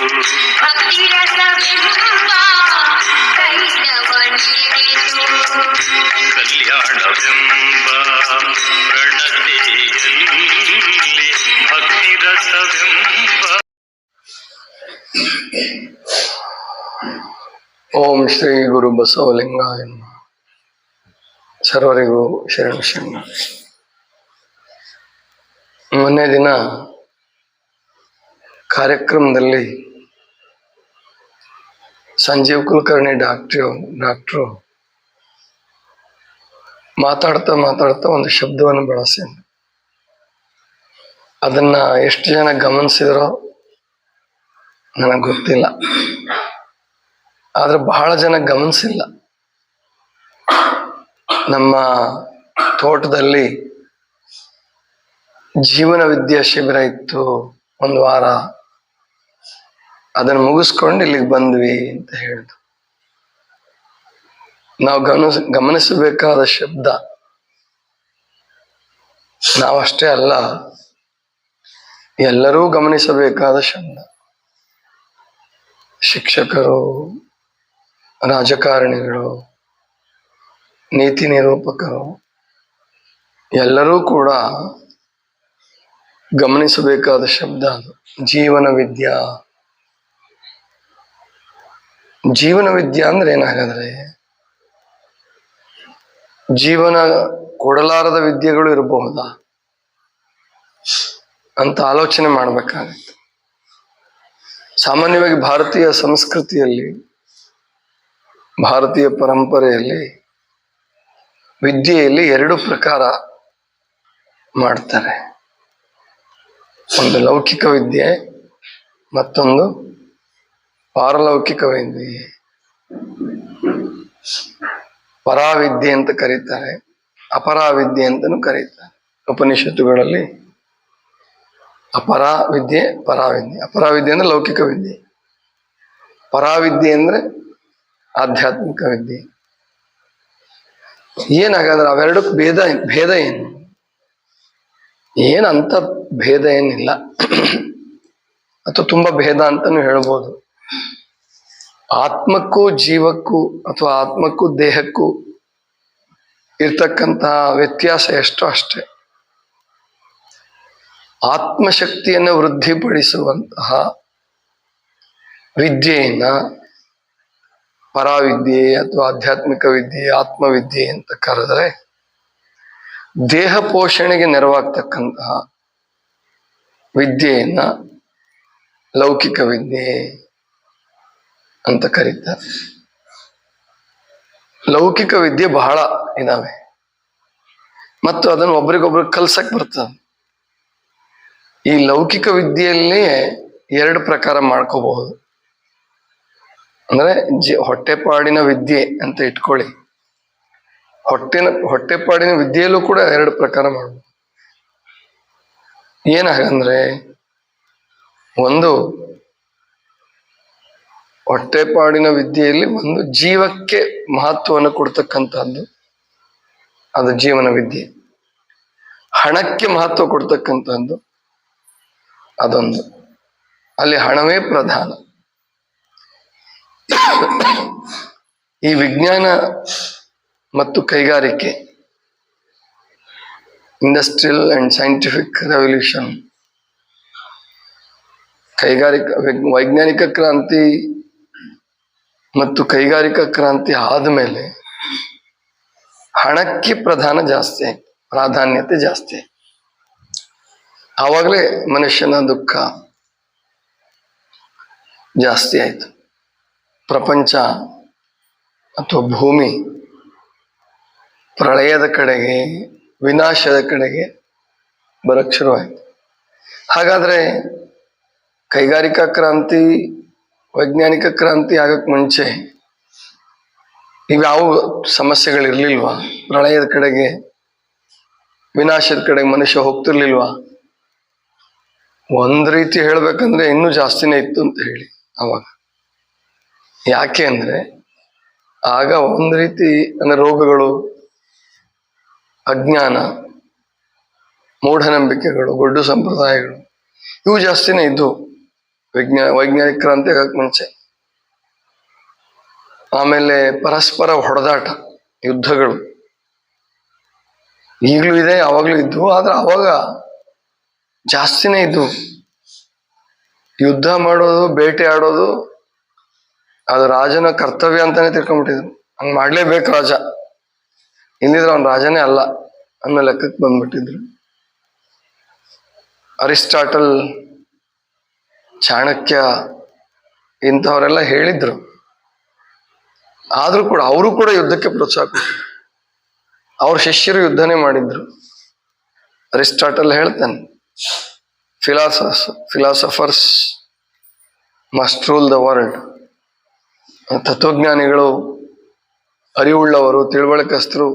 ನೆರೆದು ಭಕ್ತಿರಸವೆಂಬ ಕೈಲವನಿರಿದು ಕಲ್ಯಾಣವೆಂಬ ಪ್ರಣತೆಯಲ್ಲಿ ಭಕ್ತಿ ರಸವೆಂಬ ಓಂ ಶ್ರೀ ಗುರು ಬಸವಲಿಂಗಾಯ ನಮಃ. ಸರ್ವರಿಗೂ ಶರಣ ಶರಣ ಮೊನ್ನೆ ದಿನ ಕಾರ್ಯಕ್ರಮದಲ್ಲಿ ಸಂಜೀವ್ ಕುಲಕರ್ಣಿ ಡಾಕ್ಟ್ರು ಡಾಕ್ಟ್ರು. ಮಾತಾಡ್ತಾ ಮಾತಾಡ್ತಾ ಒಂದು ಶಬ್ದವನ್ನು ಬಳಸಿ ಅದನ್ನ ಎಷ್ಟು ಜನ ಗಮನಿಸಿದ್ರೋ ನನಗೆ ಗೊತ್ತಿಲ್ಲ. ಆದ್ರೆ ಬಹಳ ಜನ ಗಮನಿಸಿಲ್ಲ. ನಮ್ಮ ತೋಟದಲ್ಲಿ ಜೀವನ ವಿದ್ಯಾ ಶಿಬಿರ ಇತ್ತು ಒಂದು ವಾರ. ಅದನ್ನು ಮುಗಿಸ್ಕೊಂಡು ಇಲ್ಲಿಗೆ ಬಂದ್ವಿ ಅಂತ ಹೇಳಿದ್ರು. ನಾವು ಗಮನ ಗಮನಿಸಬೇಕಾದ ಶಬ್ದ ನಾವಷ್ಟೇ ಅಲ್ಲ, ಎಲ್ಲರೂ ಗಮನಿಸಬೇಕಾದ ಶಬ್ದ. ಶಿಕ್ಷಕರು, ರಾಜಕಾರಣಿಗಳು, ನೀತಿ ನಿರೂಪಕರು, ಎಲ್ಲರೂ ಕೂಡ ಗಮನಿಸಬೇಕಾದ ಶಬ್ದ ಅದು. ಜೀವನ ವಿದ್ಯಾ ಜೀವನ ವಿದ್ಯೆ ಅಂದ್ರೆ ಏನಾಗಾದ್ರೆ? ಜೀವನ ಕೊಡಲಾರದ ವಿದ್ಯೆಗಳು ಇರಬಹುದಾ? ಅಂತ ಆಲೋಚನೆ ಮಾಡ್ಬೇಕಾಗತ್ತೆ. ಸಾಮಾನ್ಯವಾಗಿ ಭಾರತೀಯ ಸಂಸ್ಕೃತಿಯಲ್ಲಿ, ಭಾರತೀಯ ಪರಂಪರೆಯಲ್ಲಿ ವಿದ್ಯೆಯಲ್ಲಿ ಎರಡು ಪ್ರಕಾರ ಮಾಡ್ತಾರೆ. ಒಂದು ಲೌಕಿಕ ವಿದ್ಯೆ, ಮತ್ತೊಂದು ಪಾರಲೌಕಿಕ ವಿದ್ಯೆ ಪರಾವಿದ್ಯೆ ಅಂತ ಕರೀತಾರೆ, ಅಪರಾವಿದ್ಯೆ ಅಂತಲೂ ಕರೀತಾರೆ. ಉಪನಿಷತ್ತುಗಳಲ್ಲಿ ಅಪರಾವಿದ್ಯೆ, ಪರಾವಿದ್ಯೆ. ಅಪರಾವಿದ್ಯೆ ಅಂದ್ರೆ ಲೌಕಿಕ ವಿದ್ಯೆ ಪರಾವಿದ್ಯೆ ಅಂದ್ರೆ ಆಧ್ಯಾತ್ಮಿಕ ವಿದ್ಯೆ ಏನಾಗಾದ್ರೆ ಅವೆರಡಕ್ಕೂ ಭೇದ ಭೇದ ಏನು? ಏನಂತ ಭೇದ ಏನಿಲ್ಲ. ಅಥವಾ ತುಂಬಾ ಭೇದ ಅಂತಾನು ಹೇಳ್ಬೋದು. ಆತ್ಮಕ್ಕೂ ಜೀವಕ್ಕೂ ಅಥವಾ ಆತ್ಮಕ್ಕೂ ದೇಹಕ್ಕೂ ಇರ್ತಕ್ಕಂತಹ ವ್ಯತ್ಯಾಸ ಎಷ್ಟೋ ಅಷ್ಟೇ. ಆತ್ಮಶಕ್ತಿಯನ್ನು ವೃದ್ಧಿಪಡಿಸುವಂತಹ ವಿದ್ಯೆಯನ್ನ ಪರಾವಿದ್ಯೆ ಅಥವಾ ಆಧ್ಯಾತ್ಮಿಕ ವಿದ್ಯೆ, ಆತ್ಮವಿದ್ಯೆ ಅಂತ ಕರೆದರೆ ದೇಹ ಪೋಷಣೆಗೆ ನೆರವಾಗ್ತಕ್ಕಂತಹ ವಿದ್ಯೆಯನ್ನ ಲೌಕಿಕ ವಿದ್ಯೆ ಅಂತ ಕರೀತಾರೆ. ಲೌಕಿಕ ವಿದ್ಯೆ ಬಹಳ ಇದಾವೆ. ಮತ್ತು ಅದನ್ನು ಒಬ್ರಿಗೊಬ್ರು ಕಲ್ಸಕ್ ಬರ್ತದೆ. ಈ ಲೌಕಿಕ ವಿದ್ಯೆಯಲ್ಲಿ ಎರಡು ಪ್ರಕಾರ ಮಾಡ್ಕೋಬಹುದು. ಅಂದ್ರೆ ಜಿ ಹೊಟ್ಟೆಪಾಡಿನ ವಿದ್ಯೆ ಅಂತ ಇಟ್ಕೊಳ್ಳಿ. ಹೊಟ್ಟೆನ ಹೊಟ್ಟೆಪಾಡಿನ ವಿದ್ಯೆಯಲ್ಲೂ ಕೂಡ ಎರಡು ಪ್ರಕಾರ ಮಾಡ್ಬೋದು. ಏನಾಗಂದ್ರೆ ಒಂದು ಹೊಟ್ಟೆಪಾಡಿನ ವಿದ್ಯೆಯಲ್ಲಿ ಒಂದು ಜೀವಕ್ಕೆ ಮಹತ್ವವನ್ನು ಕೊಡ್ತಕ್ಕಂಥದ್ದು ಅದು ಜೀವನ ವಿದ್ಯೆ. ಹಣಕ್ಕೆ ಮಹತ್ವ ಕೊಡ್ತಕ್ಕಂಥದ್ದು ಅದೊಂದು. ಅಲ್ಲಿ ಹಣವೇ ಪ್ರಧಾನ. ಈ ವಿಜ್ಞಾನ ಮತ್ತು ಕೈಗಾರಿಕೆ ಇಂಡಸ್ಟ್ರಿಯಲ್ ಅಂಡ್ ಸೈಂಟಿಫಿಕ್ ರೆವಲ್ಯೂಷನ್ ಕೈಗಾರಿಕಾ, ವೈಜ್ಞಾನಿಕ ಕ್ರಾಂತಿ ಮತ್ತು ಕೈಗಾರಿಕಾ ಕ್ರಾಂತಿ ಆದಮೇಲೆ ಹಣಕ್ಕೆ ಪ್ರಧಾನ ಜಾಸ್ತಿ ಆಯ್ತು ಪ್ರಾಧಾನ್ಯತೆ ಜಾಸ್ತಿ. ಆವಾಗಲೇ ಮನುಷ್ಯನ ದುಃಖ ಜಾಸ್ತಿ ಆಯಿತು. ಪ್ರಪಂಚ ಅಥವಾ ಭೂಮಿ ಪ್ರಳಯದ ಕಡೆಗೆ, ವಿನಾಶದ ಕಡೆಗೆ ಬರಕ್ಕೆ ಶುರುವಾಯ್ತು. ಹಾಗಾದರೆ ಕೈಗಾರಿಕಾ ಕ್ರಾಂತಿ ವೈಜ್ಞಾನಿಕ ಕ್ರಾಂತಿ ಆಗಕ್ಕೆ ಮುಂಚೆ ಇವ್ಯಾವ ಸಮಸ್ಯೆಗಳಿರ್ಲಿಲ್ವಾ? ಪ್ರಳಯದ ಕಡೆಗೆ, ವಿನಾಶದ ಕಡೆಗೆ ಮನುಷ್ಯ ಹೋಗ್ತಿರ್ಲಿಲ್ವಾ? ಒಂದ್ ರೀತಿ ಹೇಳ್ಬೇಕಂದ್ರೆ ಇನ್ನೂ ಜಾಸ್ತಿನೇ ಇತ್ತು ಅಂತ ಹೇಳಿ ಅವಾಗ. ಯಾಕೆ ಅಂದ್ರೆ, ಆಗ ಒಂದ್ ರೀತಿ ಅಂದ್ರೆ ರೋಗಗಳು, ಅಜ್ಞಾನ, ಮೂಢನಂಬಿಕೆಗಳು ಗೊಡ್ಡು ಸಂಪ್ರದಾಯಗಳು, ಇವು ಜಾಸ್ತಿನೇ ಇದ್ದು ವಿಜ್ಞಾ ವೈಜ್ಞಾನಿಕ ಕ್ರಾಂತಿ ಆಗಕ್ಕೆ ಮುಂಚೆ. ಆಮೇಲೆ ಪರಸ್ಪರ ಹೊಡೆದಾಟ, ಯುದ್ಧಗಳು. ಈಗಲೂ ಇದೆ ಅವಾಗ್ಲೂ ಇದ್ವು, ಆದ್ರೆ ಅವಾಗ ಜಾಸ್ತಿನೇ ಇದ್ವು. ಯುದ್ಧ ಮಾಡೋದು, ಬೇಟೆ ಆಡೋದು, ಅದು ರಾಜನ ಕರ್ತವ್ಯ ಅಂತಾನೆ ತಿಳ್ಕೊಂಡ್ಬಿಟ್ಟಿದ್ರು. ಹಂಗೆ ಮಾಡಲೇಬೇಕು ರಾಜ. ಇಲ್ಲಿದ್ರೆ ಅವ್ನ ರಾಜನೇ ಅಲ್ಲ ಅನ್ನೋ ಲೆಕ್ಕಕ್ಕೆ ಬಂದ್ಬಿಟ್ಟಿದ್ರು. ಅರಿಸ್ಟಾಟಲ್ ಚಾಣಕ್ಯ ಇಂಥವರೆಲ್ಲ ಹೇಳಿದ್ರು. ಆದರೂ ಕೂಡ ಅವರು ಕೂಡ ಯುದ್ಧಕ್ಕೆ ಪ್ರೋತ್ಸಾಹ ಕೊಟ್ಟರು ಅವ್ರ ಶಿಷ್ಯರು ಯುದ್ಧನೇ ಮಾಡಿದ್ರು. ಅರಿಸ್ಟಾಟಲ್ ಹೇಳ್ತಾನೆ philosoph philosophers must rule the world ತತ್ವಜ್ಞಾನಿಗಳು ಅರಿವುಳ್ಳವರು ತಿಳುವಳಿಕಸ್ತರು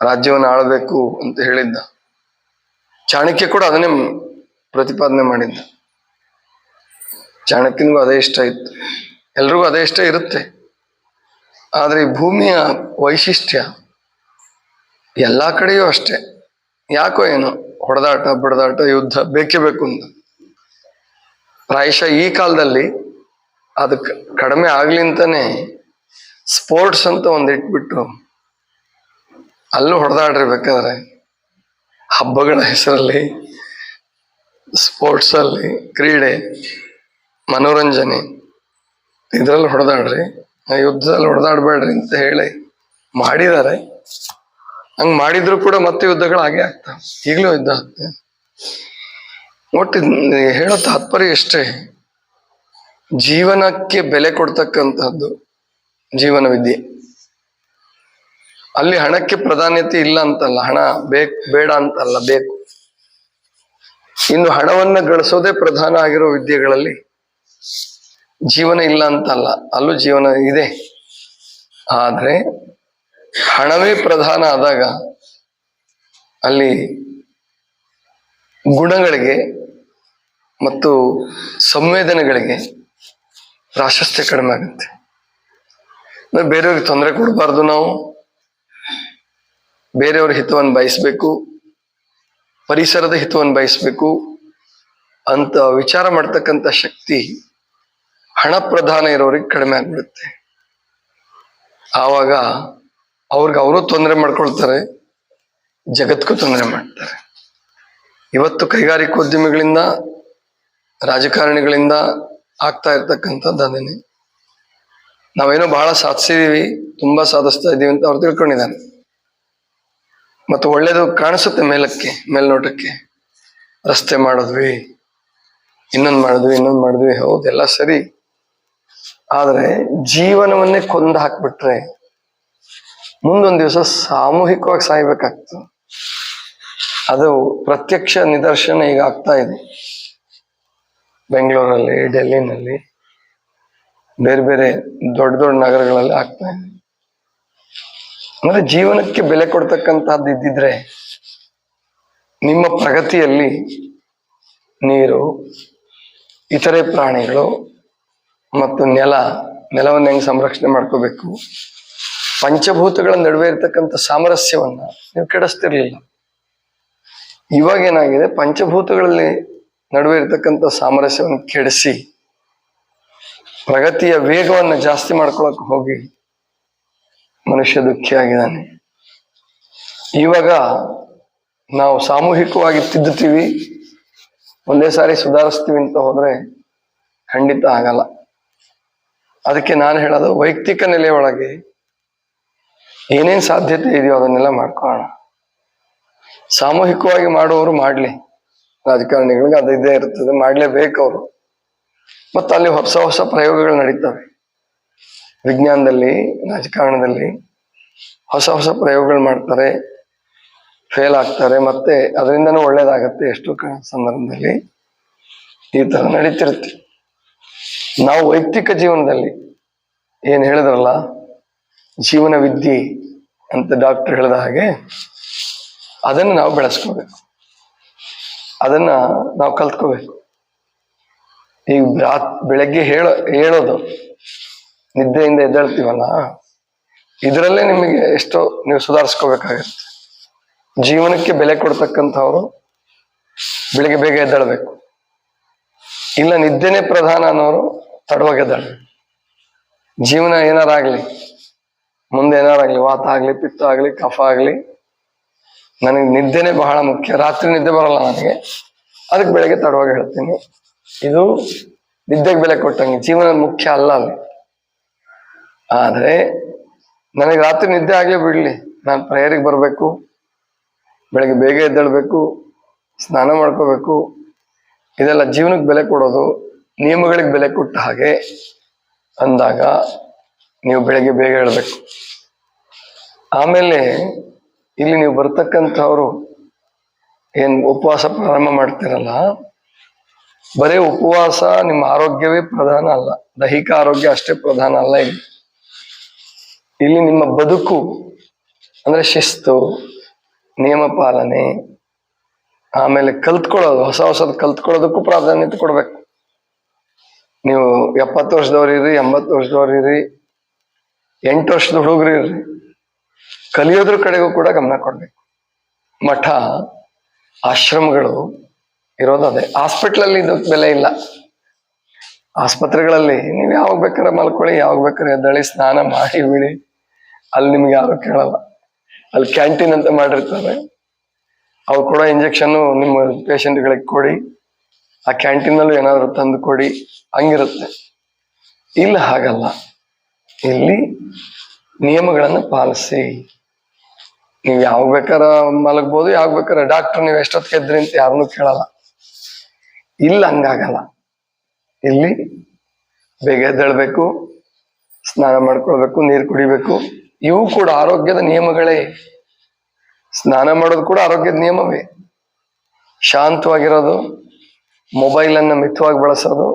ರಾಜ್ಯವನ್ನು ಆಳಬೇಕು ಅಂತ ಹೇಳಿದ್ದ. ಚಾಣಕ್ಯ ಕೂಡ ಅದನ್ನೇ ಪ್ರತಿಪಾದನೆ ಮಾಡಿದ್ದ. ಚಾಣಕ್ಯನಿಗೂ ಅದೇ ಇಷ್ಟ ಇತ್ತು. ಎಲ್ರಿಗೂ ಅದೇ ಇಷ್ಟ ಇರುತ್ತೆ. ಆದರೆ ಭೂಮಿಯ ವೈಶಿಷ್ಟ್ಯ ಎಲ್ಲ ಕಡೆಯೂ ಅಷ್ಟೇ. ಯಾಕೋ ಏನು ಹೊಡೆದಾಟ, ಬಡದಾಟ, ಯುದ್ಧ ಬೇಕೇ ಬೇಕು ಅಂತ. ಪ್ರಾಯಶಃ ಈ ಕಾಲದಲ್ಲಿ ಅದಕ್ಕೆ ಕಡಿಮೆ ಆಗ್ಲಿಂತಾನೆ ಸ್ಪೋರ್ಟ್ಸ್ ಅಂತ ಒಂದು ಇಟ್ಬಿಟ್ಟು ಅಲ್ಲೂ ಹೊಡೆದಾಡಿರ್ಬೇಕಾದ್ರೆ ಹಬ್ಬಗಳ ಹೆಸರಲ್ಲಿ, ಸ್ಪೋರ್ಟ್ಸಲ್ಲಿ, ಕ್ರೀಡೆ. ಮನೋರಂಜನೆ. ಇದ್ರಲ್ಲಿ ಹೊಡೆದಾಡ್ರಿ ಯುದ್ಧದಲ್ಲಿ ಹೊಡೆದಾಡ್ಬೇಡ್ರಿ ಅಂತ ಹೇಳಿ ಮಾಡಿದ್ದಾರೆ. ಹಂಗ್ ಮಾಡಿದ್ರು ಕೂಡ ಮತ್ತೆ ಯುದ್ಧಗಳು ಹಾಗೆ ಆಗ್ತಾವ ಈಗಲೂ ಯುದ್ಧ ಆಗ್ತದೆ ಒಟ್ಟು ಹೇಳೋ ತಾತ್ಪರ್ಯ ಎಷ್ಟೇ ಜೀವನಕ್ಕೆ ಬೆಲೆ ಕೊಡ್ತಕ್ಕಂಥದ್ದು ಜೀವನ ವಿದ್ಯೆ. ಅಲ್ಲಿ ಹಣಕ್ಕೆ ಪ್ರಾಧಾನ್ಯತೆ ಇಲ್ಲ ಅಂತಲ್ಲ, ಹಣ ಬೇಕು, ಬೇಡ ಅಂತಲ್ಲ, ಬೇಕು. ಇನ್ನು ಹಣವನ್ನ ಗಳಿಸೋದೇ ಪ್ರಧಾನ ಆಗಿರೋ ವಿದ್ಯೆಗಳಲ್ಲಿ ಜೀವನ ಇಲ್ಲ ಅಂತಲ್ಲ, ಅಲ್ಲೂ ಜೀವನ ಇದೆ. ಆದರೆ ಹಣವೇ ಪ್ರಧಾನ ಆದಾಗ ಅಲ್ಲಿ ಗುಣಗಳಿಗೆ ಮತ್ತು ಸಂವೇದನೆಗಳಿಗೆ ಪ್ರಾಶಸ್ತ್ಯ ಕಡಿಮೆ ಆಗುತ್ತೆ. ಬೇರೆಯವ್ರಿಗೆ ತೊಂದರೆ ಕೊಡಬಾರ್ದು ನಾವು. ಬೇರೆಯವ್ರ ಹಿತವನ್ನು ಬಯಸಬೇಕು, ಪರಿಸರದ ಹಿತವನ್ನು ಬಯಸಬೇಕು ಅಂತ ವಿಚಾರ ಮಾಡ್ತಕ್ಕಂಥ ಶಕ್ತಿ ಹಣ ಪ್ರಧಾನ ಇರೋರಿಗೆ ಕಡಿಮೆ ಆಗ್ಬಿಡುತ್ತೆ. ಆವಾಗ ಅವ್ರಿಗೆ ಅವರು ತೊಂದರೆ ಮಾಡ್ಕೊಳ್ತಾರೆ, ಜಗತ್ಗೂ ತೊಂದರೆ ಮಾಡ್ತಾರೆ. ಇವತ್ತು ಕೈಗಾರಿಕೋದ್ಯಮಿಗಳಿಂದ ರಾಜಕಾರಣಿಗಳಿಂದ ಆಗ್ತಾ ಇರ್ತಕ್ಕಂಥ ಅದೇನೆ ನಾವೇನೋ ಬಹಳ ಸಾಧಿಸಿದೀವಿ, ತುಂಬಾ ಸಾಧಿಸ್ತಾ ಇದ್ದೀವಿ ಅಂತ ಅವ್ರು ತಿಳ್ಕೊಂಡಿದ್ದಾರೆ. ಮತ್ತು ಒಳ್ಳೇದು ಕಾಣಿಸುತ್ತೆ ಮೇಲಕ್ಕೆ, ಮೇಲ್ನೋಟಕ್ಕೆ. ರಸ್ತೆ ಮಾಡಿದ್ವಿ, ಇನ್ನೊಂದು ಮಾಡಿದ್ವಿ ಇನ್ನೊಂದು ಮಾಡಿದ್ವಿ ಹೌದೆಲ್ಲ ಸರಿ. ಆದ್ರೆ ಜೀವನವನ್ನೇ ಕೊಂದು ಹಾಕ್ಬಿಟ್ರೆ ಮುಂದೊಂದು ದಿವಸ ಸಾಮೂಹಿಕವಾಗಿ ಸಾಯ್ಬೇಕಾಗ್ತದೆ. ಅದು ಪ್ರತ್ಯಕ್ಷ ನಿದರ್ಶನ ಈಗ ಆಗ್ತಾ ಇದೆ. ಬೆಂಗಳೂರಲ್ಲಿ, ಡೆಲ್ಲಿನಲ್ಲಿ, ಬೇರೆ ಬೇರೆ ದೊಡ್ಡ ದೊಡ್ಡ ನಗರಗಳಲ್ಲಿ ಆಗ್ತಾ ಇದೆ. ಅಂದ್ರೆ ಜೀವನಕ್ಕೆ ಬೆಲೆ ಕೊಡ್ತಕ್ಕಂಥದ್ದು ಇದ್ದಿದ್ರೆ ನಿಮ್ಮ ಪ್ರಗತಿಯಲ್ಲಿ ನೀರು, ಇತರೆ ಪ್ರಾಣಿಗಳು ಮತ್ತು ನೆಲ, ನೆಲವನ್ನು ಹೆಂಗ್ ಸಂರಕ್ಷಣೆ ಮಾಡ್ಕೋಬೇಕು? ಪಂಚಭೂತಗಳ ನಡುವೆ ಇರ್ತಕ್ಕಂಥ ಸಾಮರಸ್ಯವನ್ನ ನೀವು ಕೆಡಿಸ್ತಿರ್ಲಿಲ್ಲ. ಇವಾಗ ಏನಾಗಿದೆ? ಪಂಚಭೂತಗಳಲ್ಲಿ ನಡುವೆ ಇರ್ತಕ್ಕಂಥ ಸಾಮರಸ್ಯವನ್ನು ಕೆಡಿಸಿ, ಪ್ರಗತಿಯ ವೇಗವನ್ನು ಜಾಸ್ತಿ ಮಾಡ್ಕೊಳಕ್ ಹೋಗಿ ಮನುಷ್ಯ ದುಃಖಿಯಾಗಿದ್ದಾನೆ ಇವಾಗ ನಾವು ಸಾಮೂಹಿಕವಾಗಿ ತಿದ್ದುತ್ತೀವಿ, ಒಂದೇ ಸಾರಿ ಸುಧಾರಿಸ್ತೀವಿ ಅಂತ ಹೋದ್ರೆ ಖಂಡಿತ ಆಗಲ್ಲ. ಅದಕ್ಕೆ ನಾನು ಹೇಳೋದು ವೈಯಕ್ತಿಕ ನೆಲೆಯೊಳಗೆ ಏನೇನ್ ಸಾಧ್ಯತೆ ಇದೆಯೋ ಅದನ್ನೆಲ್ಲ ಮಾಡ್ಕೊಳ್ಳೋಣ. ಸಾಮೂಹಿಕವಾಗಿ ಮಾಡುವವರು ಮಾಡ್ಲಿ. ರಾಜಕಾರಣಿಗಳಿಗೆ ಅದು ಇದೇ ಇರ್ತದೆ, ಮಾಡ್ಲೇಬೇಕು ಅವರು. ಮತ್ತು ಅಲ್ಲಿ ಹೊಸ ಹೊಸ ಪ್ರಯೋಗಗಳು ನಡೀತವೆ. ವಿಜ್ಞಾನದಲ್ಲಿ, ರಾಜಕಾರಣದಲ್ಲಿ ಹೊಸ ಹೊಸ ಪ್ರಯೋಗಗಳು ಮಾಡ್ತಾರೆ ಫೇಲ್ ಆಗ್ತಾರೆ, ಮತ್ತೆ ಅದರಿಂದನೂ ಒಳ್ಳೇದಾಗತ್ತೆ ಎಷ್ಟು ಸಂದರ್ಭದಲ್ಲಿ. ಈ ತರ ನಡೀತಿರುತ್ತೆ. ನಾವು ವೈಯಕ್ತಿಕ ಜೀವನದಲ್ಲಿ ಏನು ಹೇಳಿದ್ರಲ್ಲ, ಜೀವನ ವಿದ್ಯೆ ಅಂತ ಡಾಕ್ಟರ್ ಹೇಳಿದ ಹಾಗೆ ಅದನ್ನು ನಾವು ಬೆಳೆಸ್ಕೋಬೇಕು. ಅದನ್ನ ನಾವು ಕಲ್ತ್ಕೋಬೇಕು. ಈಗ ರಾತ್ ಬೆಳಗ್ಗೆ ಹೇಳೋ, ಹೇಳೋದು, ನಿದ್ದೆಯಿಂದ ಎದ್ದೇಳ್ತೀವಲ್ಲ, ಇದರಲ್ಲೇ ನಿಮಗೆ ಎಷ್ಟೋ ನೀವು ಸುಧಾರಿಸ್ಕೋಬೇಕಾಗತ್ತೆ. ಜೀವನಕ್ಕೆ ಬೆಲೆ ಕೊಡ್ತಕ್ಕಂಥವ್ರು ಬೆಳಗ್ಗೆ ಬೇಗ ಎದ್ದೇಳ್ಬೇಕು. ಇಲ್ಲ ನಿದ್ದೆನೇ ಪ್ರಧಾನ ಅನ್ನೋರು ತಡವಾಗಿ ಎದ್ದೇಳ್ಬೇಕು ಜೀವನ ಏನಾರಾಗ್ಲಿ, ಮುಂದೆ ಏನಾರಾಗ್ಲಿ, ವಾತ ಆಗ್ಲಿ, ಪಿತ್ತ ಆಗ್ಲಿ, ಕಫ ಆಗ್ಲಿ, ನನಗೆ ನಿದ್ದೆನೇ ಬಹಳ ಮುಖ್ಯ. ರಾತ್ರಿ ನಿದ್ದೆ ಬರಲ್ಲ ನನಗೆ. ಅದಕ್ಕೆ ಬೆಳಗ್ಗೆ ತಡವಾಗಿ ಹೇಳ್ತೀನಿ. ಇದು ನಿದ್ದೆಗೆ ಬೆಲೆ ಕೊಟ್ಟಂಗೆ. ಜೀವನ ಮುಖ್ಯ ಅಲ್ಲ ಅಲ್ಲಿ. ಆದರೆ ನನಗೆ ರಾತ್ರಿ ನಿದ್ದೆ ಆಗ್ಲೇ ಬಿಡ್ಲಿ. ನಾನು ಪ್ರೇಯರಿಗೆ ಬರಬೇಕು, ಬೆಳಗ್ಗೆ ಬೇಗ ಎದ್ದೇಳ್ಬೇಕು, ಸ್ನಾನ ಮಾಡ್ಕೋಬೇಕು. ಇದೆಲ್ಲ ಜೀವನಕ್ಕೆ ಬೆಲೆ ಕೊಡೋದು. ನಿಯಮಗಳಿಗೆ ಬೆಲೆ ಕೊಟ್ಟ ಹಾಗೆ ಅಂದಾಗ ನೀವು ಬೆಳಗ್ಗೆ ಬೇಗ ಹೇಳ್ಬೇಕು ಆಮೇಲೆ ಇಲ್ಲಿ ನೀವು ಬರ್ತಕ್ಕಂಥವ್ರು ಏನ್ ಉಪವಾಸ ಪ್ರಾರಂಭ ಮಾಡ್ತಿರಲ್ಲ, ಬರೀ ಉಪವಾಸ ನಿಮ್ಮ ಆರೋಗ್ಯವೇ ಪ್ರಧಾನ ಅಲ್ಲ, ದೈಹಿಕ ಆರೋಗ್ಯ ಅಷ್ಟೇ ಪ್ರಧಾನ ಅಲ್ಲ ಇಲ್ಲಿ. ಇಲ್ಲಿ ನಿಮ್ಮ ಬದುಕು ಅಂದ್ರೆ ಶಿಸ್ತು, ನಿಯಮ ಪಾಲನೆ, ಆಮೇಲೆ ಕಲ್ತ್ಕೊಳ್ಳೋದು, ಹೊಸ ಹೊಸದು ಕಲ್ತ್ಕೊಳ್ಳೋದಕ್ಕೂ ಪ್ರಾಧಾನ್ಯತೆ ಕೊಡ್ಬೇಕು. ನೀವು ಎಪ್ಪತ್ತು ವರ್ಷದವ್ರು ಇರಿ ಎಂಬತ್ತು ವರ್ಷದವ್ರು ಇರಿ ಎಂಟು ವರ್ಷದ ಹುಡುಗರು ಇರ್ರಿ, ಕಲಿಯೋದ್ರ ಕಡೆಗೂ ಕೂಡ ಗಮನ ಕೊಡ್ಬೇಕು. ಮಠ, ಆಶ್ರಮಗಳು ಇರೋದು ಅದೇ. ಹಾಸ್ಪಿಟ್ಲಲ್ಲಿ ಇದಕ್ಕೆ ಬೆಲೆ ಇಲ್ಲ. ಆಸ್ಪತ್ರೆಗಳಲ್ಲಿ ನೀವು ಯಾವಾಗ ಬೇಕಾದ್ರೆ ಮಲ್ಕೊಳ್ಳಿ, ಯಾವಾಗ ಬೇಕಾದ್ರೆ ಎದ್ದಳಿ, ಸ್ನಾನ ಮಾಡಿ ಬಿಡಿ. ಅಲ್ಲಿ ನಿಮ್ಗೆ ಯಾರು ಕೇಳಲ್ಲ. ಅಲ್ಲಿ ಕ್ಯಾಂಟೀನ್ ಅಂತ ಮಾಡಿರ್ತಾರೆ. ಅವ್ರು ಕೂಡ ಇಂಜೆಕ್ಷನ್ ನಿಮ್ಮ ಪೇಷಂಟ್ಗಳಿಗೆ ಕೊಡಿ. ಆ ಕ್ಯಾಂಟೀನಲ್ಲೂ ಏನಾದ್ರು ತಂದು ಕೊಡಿ, ಹಂಗಿರುತ್ತೆ. ಇಲ್ಲಿ ಹಾಗಲ್ಲ. ಇಲ್ಲಿ ನಿಯಮಗಳನ್ನು ಪಾಲಿಸಿ. ನೀವು ಯಾವಾಗ ಬೇಕಾರ ಮಲಗ್ಬೋದು, ಯಾವಾಗ ಬೇಕಾರ ಡಾಕ್ಟರ್ ನೀವು ಎಷ್ಟೊತ್ತಿಗೆ ಎದ್ರಿ ಅಂತ ಯಾರನ್ನೂ ಕೇಳಲ್ಲ. ಇಲ್ಲಿ, ಹಂಗಾಗಲ್ಲ. ಇಲ್ಲಿ ಬೇಗ ಎದ್ದೇಳ್ಬೇಕು, ಸ್ನಾನ ಮಾಡ್ಕೊಳ್ಬೇಕು, ನೀರು ಕುಡಿಬೇಕು. ಇವು ಕೂಡ ಆರೋಗ್ಯದ ನಿಯಮಗಳೇ. ಸ್ನಾನ ಮಾಡೋದು ಕೂಡ ಆರೋಗ್ಯದ ನಿಯಮವೇ. ಶಾಂತವಾಗಿರೋದು ಮೊಬೈಲ್ ಅನ್ನ ಮಿತವಾಗಿ ಬಳಸೋದು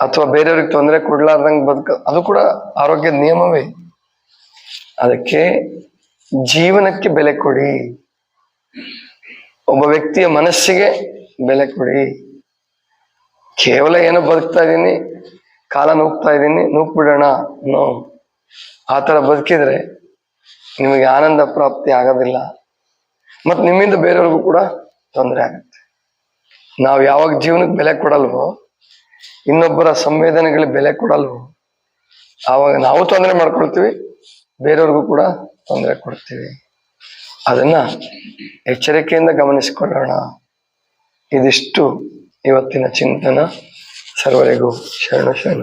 ಅಥವಾ ಬೇರೆಯವ್ರಿಗೆ ತೊಂದರೆ ಕೊಡ್ಲಾರ್ದಂಗೆ ಬದುಕ, ಅದು ಕೂಡ ಆರೋಗ್ಯದ ನಿಯಮವೇ. ಅದಕ್ಕೆ ಜೀವನಕ್ಕೆ ಬೆಲೆ ಕೊಡಿ. ಒಬ್ಬ ವ್ಯಕ್ತಿಯ ಮನಸ್ಸಿಗೆ ಬೆಲೆ ಕೊಡಿ. ಕೇವಲ ಏನೋ ಬದುಕ್ತಾ ಇದ್ದೀನಿ, ಕಾಲ ನೂಗ್ತಾ ಇದ್ದೀನಿ ನೂಕ್ ಬಿಡೋಣ ನೋ ಆ ಥರ ಬದುಕಿದ್ರೆ ನಿಮಗೆ ಆನಂದ ಪ್ರಾಪ್ತಿ ಆಗೋದಿಲ್ಲ. ಮತ್ತು ನಿಮ್ಮಿಂದ ಬೇರೆಯವ್ರಿಗೂ ಕೂಡ ತೊಂದರೆ ಆಗುತ್ತೆ. ನಾವು ಯಾವಾಗ ಜೀವನಕ್ಕೆ ಬೆಲೆ ಕೊಡಲ್ವೋ, ಇನ್ನೊಬ್ಬರ ಸಂವೇದನೆಗಳಿಗೆ ಬೆಲೆ ಕೊಡಲ್ವೋ, ಆವಾಗ ನಾವು ತೊಂದರೆ ಮಾಡ್ಕೊಳ್ತೀವಿ, ಬೇರೆಯವ್ರಿಗೂ ಕೂಡ ತೊಂದರೆ ಕೊಡ್ತೀವಿ. ಅದನ್ನ ಎಚ್ಚರಿಕೆಯಿಂದ ಗಮನಿಸಿಕೊಳ್ಳೋಣ. ಇದಿಷ್ಟು ಇವತ್ತಿನ ಚಿಂತನ. ಸರ್ವರಿಗೂ ಶರಣ ಶರಣ.